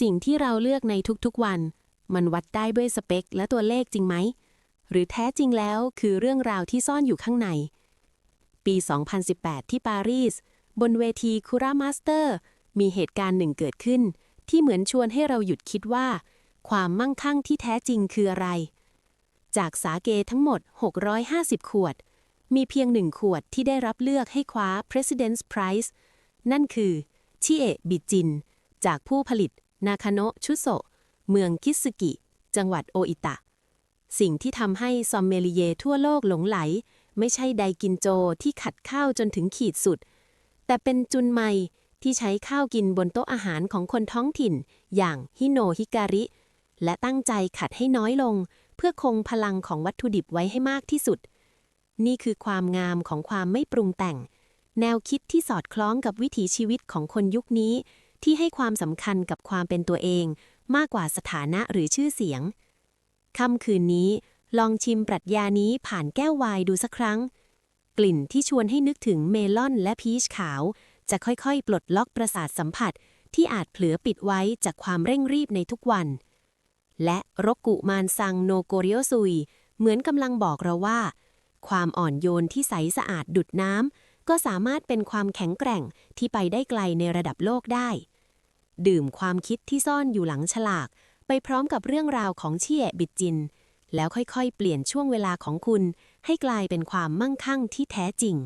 สิ่งที่เราเลือกในทุกๆวัน มันวัดได้ด้วยสเปคและตัวเลขจริงไหม หรือแท้จริงแล้วคือเรื่องราวที่ซ่อนอยู่ข้างใน ปี 2018 ที่ปารีส บนเวทีคูรามาสเตอร์ มีเหตุการณ์หนึ่งเกิดขึ้น ที่เหมือนชวนให้เราหยุดคิดว่า ความมั่งคั่งที่แท้จริงคืออะไร จากสาเกทั้งหมด 650 ขวด มีเพียงหนึ่งขวดที่ได้รับเลือกให้คว้า President's Prize นั่นคือชิเอะบิจิน จากผู้ผลิต นาคาโนะชุโซเมืองคิสึกิ จังหวัดโออิตะ สิ่งที่ทำให้ซอมเมลิเยทั่วโลกหลงไหล ไม่ใช่ไดกินโจที่ขัดข้าวจนถึงขีดสุด แต่เป็นจุนไมที่ใช้ข้าวกินบนโต๊ะอาหารของคนท้องถิ่น อย่างฮิโนฮิการิ และตั้งใจขัดให้น้อยลง เพื่อคงพลังของวัตถุดิบไว้ให้มากที่สุด นี่คือความงามของความไม่ปรุงแต่ง แนวคิดที่สอดคล้องกับวิถีชีวิตของคนยุคนี้ ที่ให้ความสำคัญกับความเป็นตัวเอง มากกว่าสถานะหรือชื่อเสียงค่ำคืนนี้ ลองชิมปรัชญานี้ผ่านแก้วไวน์ดูสักครั้ง กลิ่นที่ชวนให้นึกถึงเมลอนและพีชขาว จะค่อยๆ ปลดล็อกประสาทสัมผัสที่อาจเผลอปิดไว้จากความเร่งรีบในทุกวัน และรกกุมานซังโนโกริโอซุย เหมือนกำลังบอกเราว่า ความอ่อนโยนที่ใสสะอาดดุดน้ำ ก็สามารถเป็นความแข็งแกร่งที่ไปได้ไกลในระดับโลกได้ ดื่มความคิดที่ซ่อนอยู่หลังฉลาก ไปพร้อมกับเรื่องราวของเชี่ยบิดจิน แล้วค่อยๆ เปลี่ยนช่วงเวลาของคุณ ให้กลายเป็นความมั่งคั่งที่แท้จริง